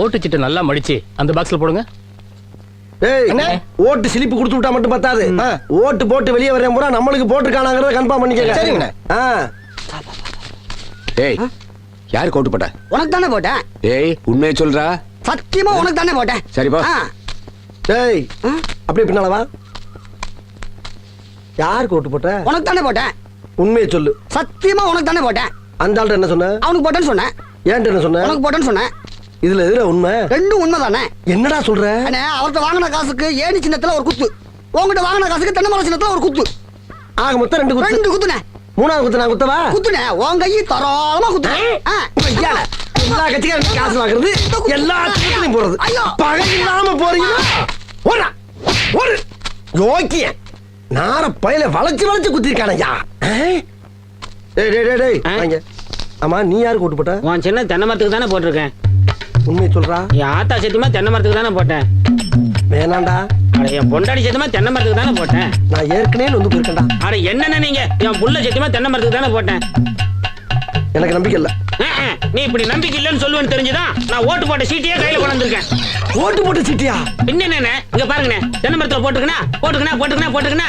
ஓட்டுச்சிட்டு நல்லா மடிச்சு அந்த பாக்ஸ்ல போடுங்க. ஏய் அண்ணே. ஓட்டு சிலிப்பு கொடுத்து விட்டா மட்டும் பத்தாது. ஓட்டு போட்டு வெளியே வரேன் பூரா நம்மளுக்கு போட்டுருக்கானாங்கிறத கன்ஃபார்ம் பண்ணிக்கங்க. சரிங்கண்ணே. ஏய் யாரு கோட்டு போட்ட? உனக்கு தானே போட்டேன் ஏய் உண்மையை சொல்றா. சத்தியமா உனக்கு தானே போட்டேன் சரிப்பா டேய் அப்படியே பின்னால வா. யாருக்கு ஓட்டு போட்ட? உனக்கு தானே போட்டேன் உண்மையை சொல்லு. சத்தியமா உனக்கு தானே போட்டேன் அந்த ஆள்கிட்ட என்ன சொன்ன? அவனுக்கு போட்டேன்னு சொன்னேன் ஏன்ட்ட என்ன சொன்ன? உனக்கு போட்டேன்னு சொன்னேன் இதுல எதுல உண்மை? ரெண்டும் உண்மைதானே? என்னடா சொல்ற? அண்ணே அவர்கிட்ட வாங்கின காசுக்கு ஏணி சின்னத்துல ஒரு குத்து. உங்ககிட்ட வாங்கின காசுக்கு தென்னை மரம் சின்னத்துல ஒரு குத்து. ஆக மொத்தம் ரெண்டு குத்து. ரெண்டு குத்துனே மூணாவது குத்து நான் குத்தவா? குத்துனே உன் கையை தாராளமா குத்துனேன் எல்லா கட்சிக்காரும் காசு வாங்குறது எல்லா திட்டத்திலையும் போறது. ஐயோ. பகை இல்லாம போறீங்களா? ஓடா ஒரு யோக்கிய. நார பயில வளைச்சு வளைச்சு குத்திருக்கானய்யா. ஆ? டேய் டேய் டேய் டேய். ஆ? வாங்க ஆமா நீ யாருக்கு ஓட்டு போட்ட? உன் சின்ன தென்னை மரத்துக்கு தானே போட்டிருக்கேன். உண்மையை சொல்றா? என் ஆத்தா சத்தியமா தென்னை மரத்துக்கு தானே போட்டேன். வேணாண்டா. அட என் பொண்டாடி சத்தியமா தென்னை மரத்துக்கு தானே போட்டேன். நான் ஏற்கனவே வந்து போயிருக்கேன்டா. அட என்னென்ன நீங்க? என் புள்ள சத்தியமா தென்னை மரத்துக்கு தானே போட்டேன். எனக்கு நம்பிக்கை இல்ல. நீ இப்படி நம்பிக்கை இல்லைன்னு சொல்லுவேன்னு தெரிஞ்சுதான் நான் ஓட்டு போட்ட சீட்டையே கையில கொண்டு வந்திருக்கேன். ஓட்டு போட்டு சீட்டியா? பின்ன இங்க பாருங்கண்ணே. தென்னை மரத்துல போட்டுக்கணா போட்டுக்கணா போட்டுக்கணா போட்டுக்கணா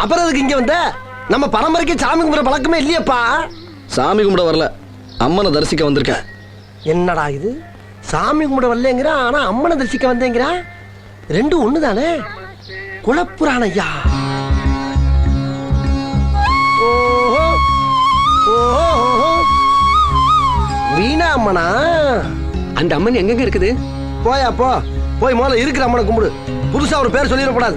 அப்புறம் அதுக்கு இங்க வந்த? நம்ம பரம்பரைக்கு சாமி கும்பிட பழக்கமே இல்லையப்பா. சாமி கும்பிட வரல. அம்மனை தரிசிக்க வந்திருக்கேன். என்னடா இது? சாமி கும்பிட வரலங்கிறான் ஆனா அம்மனை தரிசிக்க வந்தேங்கிறான் ரெண்டும் ஒண்ணு தானே குலப்புராண ஐயா. வீணா அம்மனா அந்த அம்மன் எங்கெங்க இருக்குது? போயா போ. போய் முதல்ல இருக்கிற அம்மனை கும்பிடு. புதுசா ஒரு பேர் சொல்லிடக்கூடாது.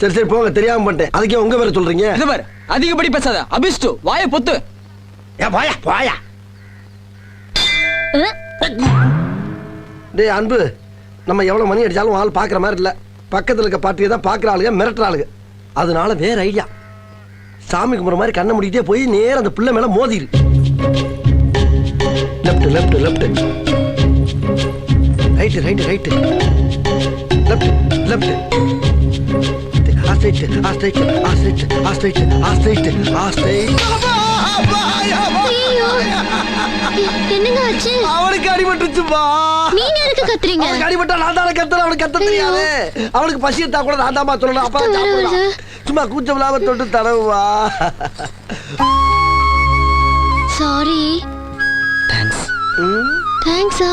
சரி சரி போங்க தெரியாம பண்ணிட்டேன். அதுக்கே உங்க பேரை சொல்றீங்க? இது பாரு அதிகப்படி பேசாத. அபிஷ்டு வாயை பொத்து. ஏ போயா போயா டேய் அன்பு நம்ம எவ்வளவு மணி அடிச்சாலும் ஆள் பாக்குற மாதிரி இல்ல. பக்கத்துல இருக்க பாட்டியை தான் பாக்குற ஆளுங்க மிரட்டுற ஆளுங்க. அதனால வேற ஐடியா. சாமி கும்பிட்ற மாதிரி கண்ணை மூடிக்கிட்டே போய் நேரா அந்த பிள்ளை மேல மோதிரு. Left left left right right right left left ஆஸ்ட்ரைட் ஆஸ்ட்ரைட் என்னங்க ஆச்சு? அவனுக்கு அடிபட்டுச்சுப்பா நீங்க எதுக்கு கத்துறீங்க? அவனுக்கு அடிபட்டா நான் தானே கத்துறேன் அவனுக்கு கத்த தெரியாது. அவனுக்கு பசி எடுத்தா கூட நான் சொல்லணும் அப்பா சாப்பிடலாம். சும்மா கூச்சம் இல்லாம தொட்டு தடவுவா சாரி தேங்க்ஸ் தேங்க்ஸா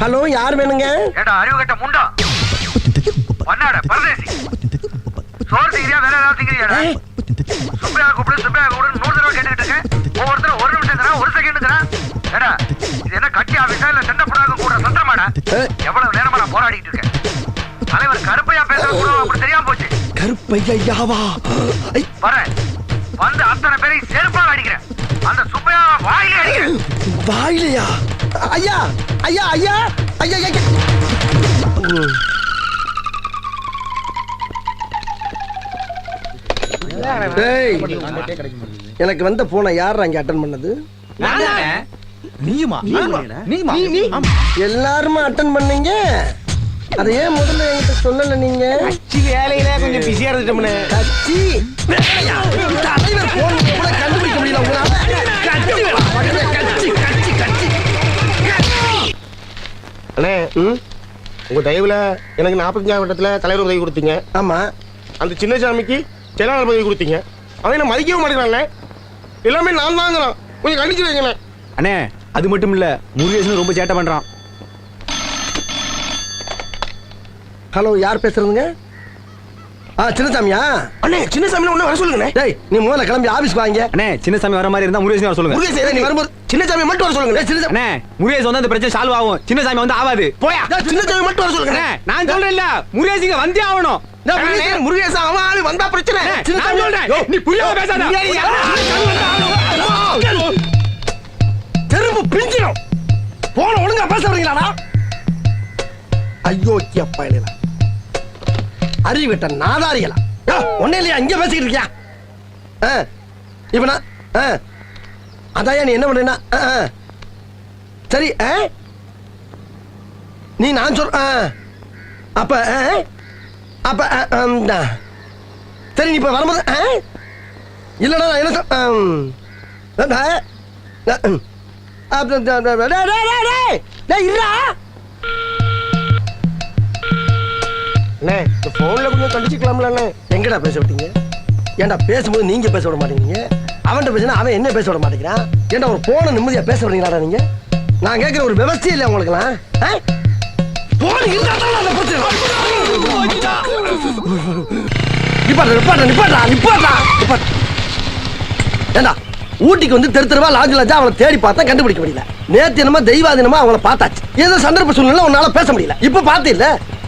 ஹலோ யார் வேணுங்க? ஏடா அறிவு கட்ட முண்டா? பண்ணாட பரதேசி. சோறு திங்கிறியா வேற ஏதாவது திங்கிறியாடா சுப்பையா கூப்பிடு சுப்பையா கூப்பிடு நூறு தடவை கேட்டுக்கிட்டு இருக்கேன். ஒவ்வொருத்தரும் ஒரு நிமிஷம் தரா ஒரு செகண்ட் தரா ஏடா இது என்ன கட்சி ஆபீஸா இல்ல சண்டை போடாத கூட சந்திரமாடா? எவ்வளவு நேரமா நான் போராடிட்டு இருக்கேன். தலைவர் கருப்பையா பேசுறது கூட அப்படி தெரியாம போச்சு. கருப்பையாவா ஐ, வரேன். வந்து அத்தனை பேரையும் செருப்பாக அடிக்கிறேன். அந்த சுப்பையா வாயிலே வாயிலையா? ஐயா ஐயா ஐயா ஐயா ஐயா. எனக்கு வந்த போனை யார் அங்க அட்டன் பண்ணது? நீயுமா? எல்லாருமே அட்டன் பண்ணீங்க? அதை ஏன் முதல்ல என்கிட்ட சொல்லல நீங்க? வேலையில கொஞ்சம் பிஸியா இருந்துட்டோம்னே. கட்சி. வேலையா? உங்க தயவுல எனக்கு நாற்பத்தஞ்சாம் வட்டத்துல தலைவர் உதவி கொடுத்தீங்க. ஆமா. அந்த சின்னசாமிக்கு செயலாளர் பதவி கொடுத்தீங்க. அவன் என்ன மதிக்கவும் மாட்டேங்கிறான்ல. எல்லாமே நான் தாங்கிறான். கொஞ்சம் கண்டிச்சு வைங்களேன். அண்ணே அது மட்டும் இல்ல முருகேசன் ரொம்ப சேட்டை பண்றான். ஹலோ யார் பேசுறதுங்க? ஆ சின்னசாமியா? அண்ணே சின்னசாமி ஒண்ணு வர சொல்லுங்கண்ணே. டேய் நீ முதல்ல கிளம்பி ஆபீஸ்க்கு வாங்க. அண்ணே சின்னசாமி வர மாதிரி இருந்தா முருகேசன் வர சொல்லுங்க. ஏதோ நீ வரும்போது சின்னசாமி மட்டும் வர சொல்லுங்க சின்னசாமி அண்ணே முருகேசன் வந்து அந்த பிரச்சனை சால்வ் ஆகும். சின்னசாமி வந்து ஆகாது போயா. சின்னசாமி மட்டும் வர சொல்லுங்க அண்ணே நான் சொல்றேன்ல. முருகேசிங்க வந்தே ஆகணும். முருகேசன் அவன் ஆளு வந்தா பிரச்சனை. நான் சொல்றேன். நீ புரியாம பேசாத. தெருப்பு பிஞ்சிடும் போன ஒழுங்கா பேச வரீங்களாடா ஐயோ அப்பா இல்லையா அறிவிட்ட நாதாரிகளா ஒன்னே இல்லையா இங்க பேசிக்கிட்டு இருக்கியா ஆ, இப்ப நான் ஆ, நீ என்ன பண்றீன்னா ஆ, ஆ. சரி ஆ? நீ நான் சொல் ஆ. அப்ப ஆ? அப்ப ஆ, சரி நீ இப்ப வரும்போது ஆ? இல்லடா நான் என்ன சொல் ஆம். இருடா. அண்ணே இந்த ஃபோனில் கொஞ்சம் கண்டிச்சுக்கலாம்ல அண்ணே. எங்கடா பேச விட்டீங்க? ஏன்டா பேசும்போது நீங்கள் பேச விட மாட்டேங்கிறீங்க? அவன்கிட்ட பேசினா அவன் என்ன பேச விட மாட்டேங்கிறான்? ஏன்டா ஒரு ஃபோனை நிம்மதியாக பேச விடுறீங்களாடா நீங்கள் நான் கேட்குற ஒரு விவசாயம் இல்லை உங்களுக்குலாம் ஆ? ஃபோன் இருந்தா தான் அந்த பிரச்சனை. நிப்பாட்டா நிப்பாட்டா நிப்பாட்டா நிப்பாட்டா நிப்பாட்டா. ஏண்டா ஊட்டிக்கு வந்து தெரு தெருவா லாஜ் லாஜா அவளை தேடி பார்த்தா கண்டுபிடிக்க முடியல. நேத்தினமா என்னமோ தெய்வாதீனமா அவங்கள பார்த்தாச்சு. ஏதோ சந்தர்ப்ப சூழ்நிலை உன்னால பேச முடியல. இப்ப பார்த்து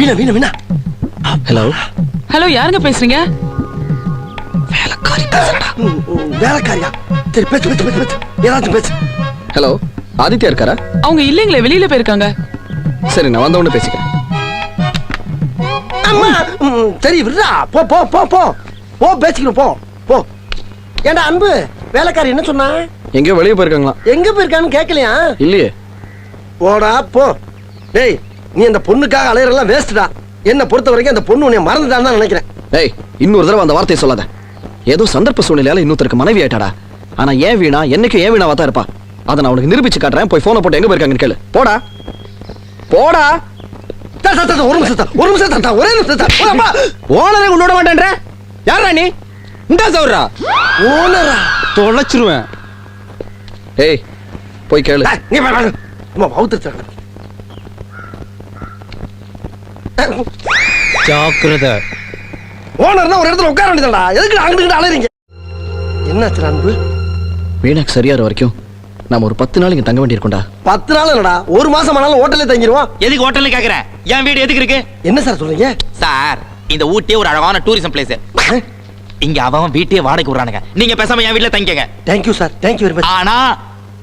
வீணா வீணா வீணா. ஹலோ ஹலோ யாருங்க பேசுறீங்க? வேலைக்காரி ம், வேலைக்காரியா? சரி பேசு பேசு பேசு பேசு. ஏதாச்சும் பேசு. ஹலோ ஆதித்யா இருக்காரா? அவங்க இல்லைங்களே வெளியில போயிருக்காங்க. சரி நான் வந்த உடனே பேசிக்கிறேன். அம்மா! ம், சரி விடுறா. போ போ போ போ. போ பேசிக்கணும் போ போ. ஏண்டா அன்பு வேலைக்காரி என்ன சொன்னா? எங்கேயோ வெளியே போயிருக்காங்களா எங்க போயிருக்கான்னு கேட்கலையா இல்லையே. போடா போ. டேய் நீ அந்த பொண்ணுக்காக அலையறெல்லாம் வேஸ்ட்டா என்ன பொறுத்த வரைக்கும் அந்த பொண்ணு உன்னை மறந்துட்டான்னு தான் நினைக்கிறேன். டேய் இன்னொரு தடவை அந்த வார்த்தையை சொல்லாத. ஏதோ சந்தர்ப்ப சூழ்நிலையால இன்னொருத்தருக்கு மனைவி ஆயிட்டாடா. ஆனா ஏன் வீணா என்னைக்கும் ஏன் வீணாவா தான் இருப்பா? அதை நான் உனக்கு நிரூபிச்சு காட்டுறேன். போய் போனை போட்டு எங்க போயிருக்காங்கன்னு கேளு. போடா. போடா. ஒரு நிமிஷம் ஒரு நிமிஷம் ஒரே நிமிஷம். ஓனரே உன்னோட மாட்டேன்ற. யாரா நீ? இந்த சௌரா ஓனரா? தொலைச்சிருவேன். ஏய் போய் கேளு. நீ. அம்மா. ஜாக்கிரதை. ஓனர்னா ஒரு இடத்துல உட்கார வேண்டியதுடா. எதுக்கு அங்கிட்டு அலையறீங்க? என்னாச்சு அன்பு? வீணாக்கு சரியாற வரைக்கும் நாம ஒரு பத்து நாள் இங்க தங்க வேண்டியிருக்கோம்டா. பத்து நாள் என்னடா ஒரு மாசம் ஆனாலும் ஹோட்டல்ல தங்கிடுவோம் எதுக்கு ஹோட்டல்ல கேக்குறேன் என் வீடு எதுக்கு இருக்கு? என்ன சார் சொல்றீங்க? சார் இந்த ஊட்டியே ஒரு அழகான டூரிசம் பிளேஸ். இங்க அவன் வீட்டையே வாடகைக்கு விடுறானுங்க. நீங்க பேசாம என் வீட்ல தங்கிக்கங்க. Thank you sir thank you very much ஆனா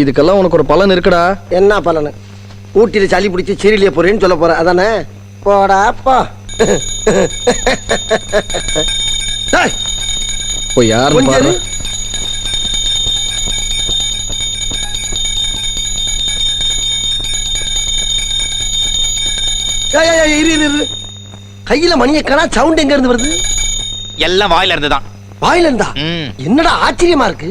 இதுக்கெல்லாம் உனக்கு ஒரு பலன் இருக்குடா. என்ன பலனு? ஊட்டியில சளி பிடிச்சி சீரியலிய போறேன்னு சொல்ல போற அதானே? போடா போ. டேய், போய் யாருன்னு கொஞ்சம் பாரு. கையில மணியை காணா சவுண்ட் எங்க இருந்து வருது? எல்லாம் வாயில இருந்து தான் வாயில இருந்தா? ம். என்னடா ஆச்சரியமா இருக்கு?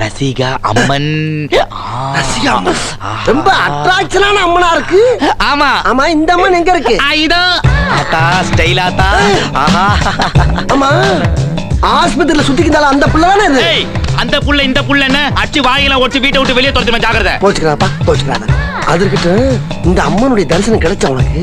ரசிகா அம்மன். ரசிகா. ரொம்ப அட்ராக்ஷனான அம்மனா இருக்கு. ஆமா. ஆமா இந்த அம்மன் எங்க இருக்கு? இதோ. ஆத்தா ஸ்டைல் ஆத்தா ஆஹா. ஆமா. ஆஸ்பத்திரியில சுத்திக்கிட்டால அந்த பிள்ளை தானே இது? அந்த புள்ள இந்த புள்ள என்ன? அடிச்சு வாயில ஒடிச்சு வீட்டை விட்டு வெளியே துரத்துமா ஜாக்கிரதை. போச்சுக்கிறாப்பா போச்சுக்கிறாத அதற்கிட்ட இந்த அம்மனுடைய தரிசனம் கிடைச்ச உனக்கு.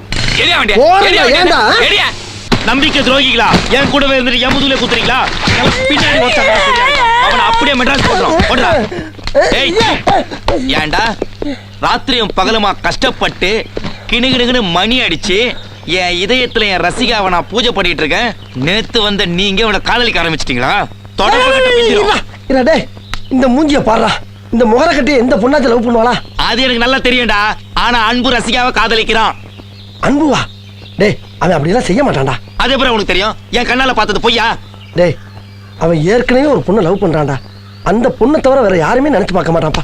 நம்பிக்கை துரோகிகளா? என் கூடவே இருந்துட்டு என் முதுகுல குத்துறீங்களா? பின்னாடி. அவனை அப்படியே மெட்ராஸ் போடுறோம் ஏன்டா ராத்திரியும் பகலுமா கஷ்டப்பட்டு கிணுகிணுகினு மணி அடிச்சு என் இதயத்துல என் ரசிகாவை நான் பூஜை பண்ணிட்டு இருக்கேன். நேத்து வந்த நீங்க அவனை காதலிக்க ஆரம்பிச்சிட்டீங்களா? தொடர்பு இந்த மூஞ்சிய பாடுறா. இந்த முகர கட்டி எந்த பொண்ணாச்சும் லவ் பண்ணுவாளா? அது எனக்கு நல்லா தெரியும்டா. ஆனா அன்பு ரசிகாவை காதலிக்கிறான். அன்புவா? டேய் அவன் அப்படியெல்லாம் செய்ய மாட்டான்டா. அது எப்படி உனக்கு தெரியும்? என் கண்ணால பார்த்தது பொய்யா? டேய் அவன் ஏற்கனவே ஒரு பொண்ணை லவ் பண்றான்டா. அந்த பொண்ணை தவிர வேற யாருமே நினைச்சு பார்க்க மாட்டான்ப்பா.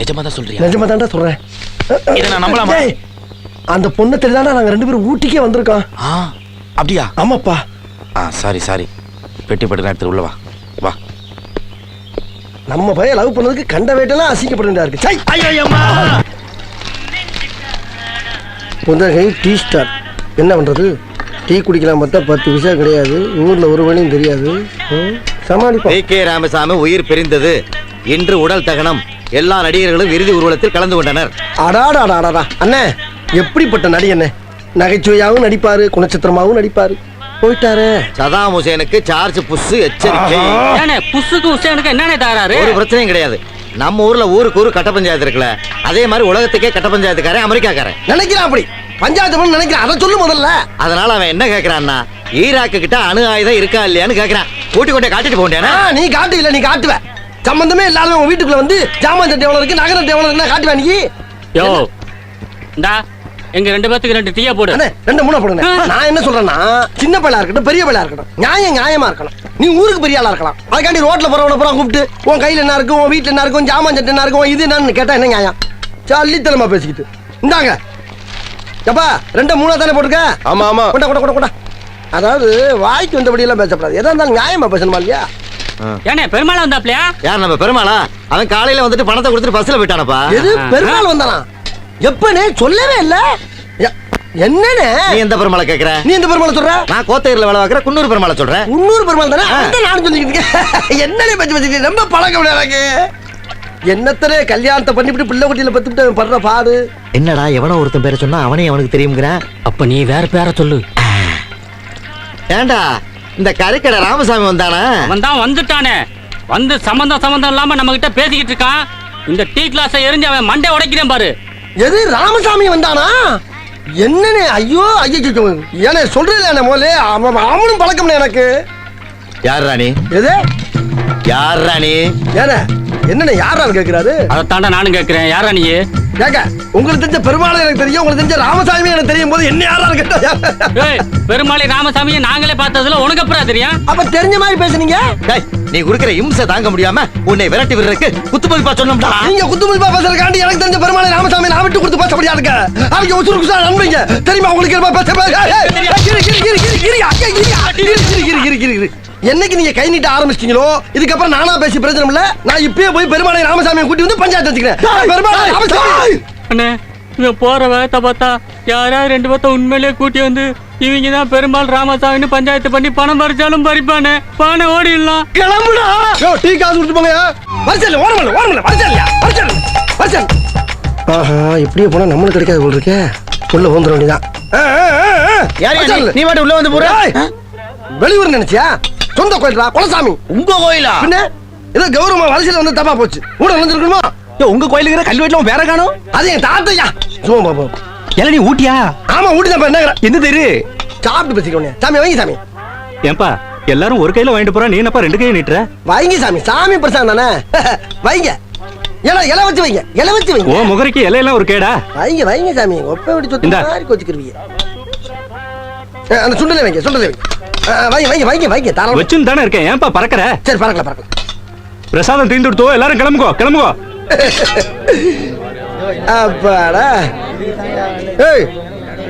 நிஜமா தான் சொல்றியா? நிஜமா தான்டா சொல்றேன். இதை நான் நம்பலாமா? டேய், அந்த பொண்ணை தெரியாண்டா நாங்க ரெண்டு பேரும் ஊட்டிக்கே வந்திருக்கோம். ஆ அப்படியா? ஆமாப்பா. ஆ சாரி சாரி. பெட்டி பட்டு எடுத்துட்டு உள்ள வா. வா. நம்ம பையன் லவ் பண்ணதுக்கு கண்ட வேட்டெல்லாம் அசிங்கப்பட வேண்டியதா இருக்கு. சை! புந்தகை டீ ஸ்டார். என்ன பண்றது? டீ குடிக்கலாம் பார்த்தா பத்து விஷயம் கிடையாது. ஊர்ல ஒரு மணியும் தெரியாது சமாளிப்போம். கே ராமசாமி உயிர் பிரிந்தது. இன்று உடல் தகனம். எல்லா நடிகர்களும் இறுதி ஊர்வலத்தில் கலந்து கொண்டனர். அடாடாடாடாடா. அண்ணே எப்படிப்பட்ட நடி அண்ணே? நகைச்சுவையாவும் நடிப்பாரு குணச்சித்திரமாவும் நடிப்பாரு. போயிட்டாரே. சதாம் ஹுசேனுக்கு சார்ஜ் புஷ் எச்சரிக்கை. ஏனே புசுக்கு உஷனுக்கு என்னண்ணே தகராறு? ஒரு பிரச்சனையும் கிடையாது. நம்ம ஊர்ல ஊருக்கு ஊரு கட்ட பஞ்சாயத்து இருக்குல்ல அதே மாதிரி உலகத்துக்கே கட்ட பஞ்சாயத்துக்காரன் அமெரிக்காக்காரன். நினைக்கிறான் அப்படி. பஞ்சாயத்து நினைக்கிறான். அதை சொல்லு முதல்ல. அதனால அவன் என்ன கேக்குறான்னா ஈராக்கு கிட்ட அணு ஆயுதம் இருக்கா இல்லையான்னு கேக்குறான். கூட்டி கொண்டே காட்டிட்டு போண்டேனா நீ காட்டு இல்ல நீ காட்டுவ. சம்பந்தமே இல்லாத உன் வீட்டுக்குள்ள வந்து ஜாமான் சட்டை எவ்வளவு இருக்கு நகரம் எவ்வளவு இருக்குன்னா காட்டுவ நீ. யோ இந்தா எங்க ரெண்டு பேத்துக்கு ரெண்டு டீயா போடு. அண்ணே ரெண்டு மூணு போடுங்க நான் என்ன சொல்றேன்னா சின்ன பையலா இருக்கட்டும் பெரிய பையலா இருக்கட்டும் நியாயம் நியாயமா இருக்கணும். நீ ஊருக்கு பெரிய ஆளா இருக்கலாம். அதுக்காண்டி ரோட்ல போறவன பூரா கூப்பிட்டு உன் கையில என்ன இருக்கு உன் வீட்டுல என்ன இருக்கு உன் ஜாமான் சட்டை என்ன இருக்கு உன் இது என்னன்னு கேட்டா என்ன நியாயம்? சல்லித்தனமா பேசிக்கிட்டு. இந்தாங்க. எப்பா ரெண்டு மூணா தானே போட்டுக்க ஆமா ஆமா. கொண்டா கொண்டா கொண்டா கொண்டா அதாவது வாய்க்கு வந்தபடி எல்லாம் பேசக்கூடாது எதா இருந்தாலும் நியாயமா பேசணுமா இல்லையா? ஏனே பெருமாள் வந்தாப்லையா? யார் நம்ம பெருமாளா? அவன் காலையில வந்துட்டு பணத்தை கொடுத்துட்டு பஸ்ல போயிட்டானப்பா. எது? பெருமாள் வந்தானா? எப்பனே சொல்லவே இல்ல. எ- என்னண்ணே? நீ எந்த பெருமாளை கேக்குற? நீ இந்த பெருமாள் சொல்ற? நான் கோத்தையர்ல வேலை பார்க்குற குன்னூர் பெருமாளை சொல்றேன் முன்னூறு பெருமாள் தானே? அந்த நானும் சொல்லிக்கிட்டு இருக்கேன். என்னனே பச்சு பச்சு ரொம்ப பழக்கம் எனக்கு? என்னத்தனே கல்யாணத்தை பண்ணிவிட்டு பிள்ளை குட்டியில பத்துட்டு அவன் படுற பாடு? என்னடா எவனோ ஒருத்தன் பேரை சொன்னா அவனே அவனுக்கு தெரியுங்கிறான் அப்ப நீ வேற பேரை சொல்லு. ஏண்டா இந்த கருக்கடை ராமசாமி வந்தானா? அவன் தான் வந்துட்டானே. வந்து சம்பந்தம் சம்பந்தம் இல்லாம நம்ம கிட்ட பேசிக்கிட்டு இருக்கான். இந்த டீ கிளாஸை எரிஞ்சு அவன் மண்டை உடைக்கிறேன் பாரு. எது ராமசாமி வந்தானா? என்னனே? ஐயோ ஐயோ ஏனே சொல்றேன் அவன் அவனும் பழக்கம்னே எனக்கு. யார் ராணி? எது? யார் ராணி? ஏனே என்னண்ணே யாரான்னு கேட்கிறாரு அதைத்தாண்டா நானும் கேட்கிறேன் யாரா நீ கேக்க உங்களுக்கு தெரிஞ்ச பெருமாள் எனக்கு தெரியும் உங்களுக்கு தெரிஞ்ச ராமசாமி எனக்கு தெரியும் போது என்ன யாரா கேட்டா பெருமாளை ராமசாமியை நாங்களே பார்த்ததுல உனக்கு அப்புறம் தெரியும் அப்ப தெரிஞ்ச மாதிரி பேசுனீங்க டேய், நீ குடுக்கிற இம்சை தாங்க முடியாம உன்னை விரட்டி விடுறதுக்கு குத்து மதிப்பா சொன்னோம்டா நீங்க குத்துமதிப்பா பேசுறதுக்காண்டி எனக்கு தெரிஞ்ச பெருமாளை ராமசாமி நான் விட்டு கொடுத்து பேச முடியாது அவங்க உசுறு குசா நண்பீங்க தெரியுமா உங்களுக்கு என்ன பேச என்னைக்கு நீங்க கை நீட்ட ஆரம்பிச்சிட்டீங்களோ? இதுக்கப்புறம் நானா பேசி பிரச்சனை இல்ல. நான் இப்பயே போய் பெருமாளை ராமசாமியை கூட்டி வந்து பஞ்சாயத்து வச்சுக்கிறேன். பெருமாளை ராமசாமி! அண்ணே இவன் போற வேகத்தை பார்த்தா யாரா ரெண்டு பேர்த்த உண்மையிலேயே கூட்டி வந்து இவங்க தான் பெருமாள் ராமசாமின்னு பஞ்சாயத்து பண்ணி பணம் பறிச்சாலும் பறிப்பானே. பானை ஓடிடலாம் கிளம்புடா! டீ காசு கொடுத்து போங்க. வரிசல் ஓரமல்ல ஓரமல்ல வரிசல் வரிசல் வரிசல் ஆஹா இப்படியே போனா நம்மளுக்கு கிடைக்காது போல் இருக்கே. உள்ள வந்துட வேண்டியதான் நீ மட்டும் உள்ள வந்து போற வெளியூர் நினைச்சியா? சொந்த கோயில்டா குலசாமி. உங்க கோயிலா? பின்ன ஏதோ கௌரவமா வரிசையில வந்து தப்பா போச்சு. கூட வந்துருக்கணுமா? உங்க கோயிலுக்கு கல் வீட்டுல வேற காணும்? அது என் தாத்தையா. சும்மா பாப்போம் எல்லாம் நீ ஊட்டியா? ஆமா ஊட்டி தான் என்ன எந்த தெரு சாப்பிட்டு பேசிக்கணும் சாமி வைங்க சாமி. ஏன்பா எல்லாரும் ஒரு கையில வாங்கிட்டு போறா நீ என்னப்பா ரெண்டு கையை நீட்டுற வைங்க சாமி சாமி பிரசாதம் தானே? வைங்க. இலை இலை வச்சு வைங்க இலை வச்சு வைங்க. ஓ முகரைக்கு இலையெல்லாம் ஒரு கேடா? வைங்க வைங்க சாமி. ஒப்ப விட்டு சொத்து. மாதிரி கொச்சுக்கிருவீங்க அஹ், அந்த சுண்டலை வைங்க சுண்டலை வைங்க. வைங்க வைங்க வைங்க வைங்க தாராளமா. வச்சுன்னு தானே இருக்கேன். ஏன்பா பறக்கற? சரி பறக்கலாம் பிரசாதம் தீர்ந்து கொடுத்தோ எல்லாரும் கிளம்புகோ கிளம்புகோ அப்பாடா. ஏய்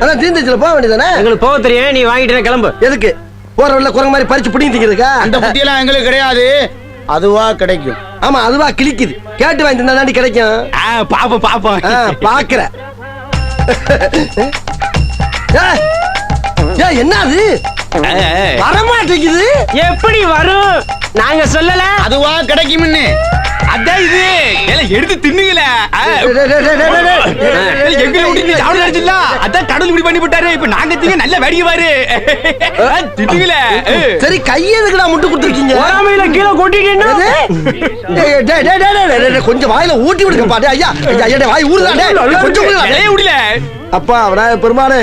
அதான் தீந்துச்சுல போக வேண்டியதானே எங்களுக்கு போக தெரியும் நீ வாங்கிட்டு கிளம்பு. எதுக்கு? போற வழியில குரங்கு மாதிரி பறிச்சு பிடிங்கி திங்கிறதுக்கா அந்த புத்தியெல்லாம் எங்களுக்கு கிடையாது. அதுவா கிடைக்கும். ஆமா அதுவா கிழிக்குது. கேட்டு வாங்கி தின்னா தாண்டி கிடைக்கும். பாப்போம் பாப்போம். ஆ, பாக்குறேன் ஏய், ஏய், என்ன அது வரமாட்டேங்குது எப்படி வரும் நாங்க சொல்லல அதுவா கிடைக்கும்னு அதான் இது எல்லாம் எடுத்து தின்னுங்களே. எங்களை விட்டு சாப்பிட அடிச்சிடல அதான் கடவுள் இப்படி பண்ணி விட்டாரு இப்ப நாங்க திங்க நல்ல வேடிக்கைவாரு தின்னுங்களே சரி கையை எதுக்குடா முட்டு கொடுத்துருக்கீங்க பொறாமையில கீழே கொட்டிட்டீங்கன்னா கொஞ்சம் வாயில ஊட்டி விடுங்க பாட்டு ஐயா ஐயா, வாய் ஊறுதா டேய், கொஞ்சம் விடல அப்பா விநாயக பெருமானே